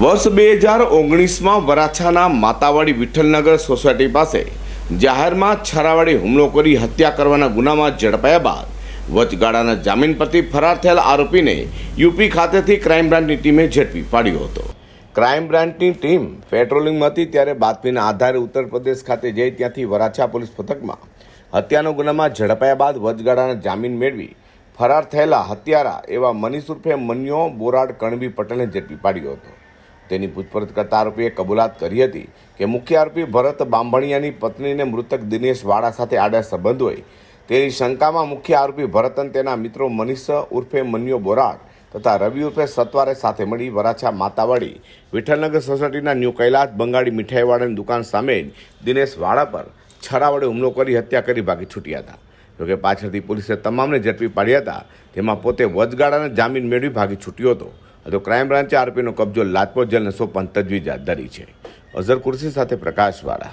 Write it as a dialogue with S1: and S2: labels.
S1: વર્ષ બે હજાર ઓગણીસમાં વરાછાના માતાવાડી વિઠ્ઠલનગર સોસાયટી પાસે જાહેરમાં છરાવાડી હુમલો કરી હત્યા કરવાના ગુનામાં ઝડપાયા બાદ વચગાળાના જામીન પરથી ફરાર થયેલ આરોપીને યુપી ખાતેથી ક્રાઇમ બ્રાન્ચની ટીમે ઝડપી પાડ્યો હતો. ક્રાઇમ બ્રાન્ચની ટીમ પેટ્રોલિંગમાં હતી ત્યારે બાતમીના આધારે ઉત્તર પ્રદેશ ખાતે જઈ ત્યાંથી વરાછા પોલીસ પથકમાં હત્યાનો ગુનામાં ઝડપાયા બાદ વચગાળાના જામીન મેળવી ફરાર થયેલા હત્યારા એવા મનીષ ઉર્ફે મન્યો બોરાડ કણબી પટેલને ઝડપી પાડ્યો હતો. તેની પૂછપરછ કરતા આરોપીએ કબૂલાત કરી હતી કે મુખ્ય આરોપી ભરત બાંભણિયાની પત્નીને મૃતક દિનેશ વાડા સાથે આડા સંબંધ હોય. તેની શંકામાં મુખ્ય આરોપી ભરત અને તેના મિત્રો મનીષ ઉર્ફે મન્યો બોરાડ તથા રવિ ઉર્ફે સત્વારે સાથે મળી વરાછા માતાવાડી, વિઠ્ઠલનગર સોસાયટીના ન્યૂ કૈલાસ, બંગાળી મીઠાઈવાળાની દુકાન સામે દિનેશ વાડા પર છરા વડે હુમલો કરી હત્યા કરી ભાગી છૂટ્યા હતા. જોકે પાછળથી પોલીસે તમામને ઝડપી પાડ્યા હતા તેમાં પોતે વચગાળાને જામીન મેળવી ભાગી છૂટ્યો હતો. તો ક્રાઇમ બ્રાન્ચે આરોપીનો કબજો લાજપોત જેલને સોંપવાની તજવીજ હાથ ધરી છે. અઝર કુર્સી સાથે પ્રકાશવાળા.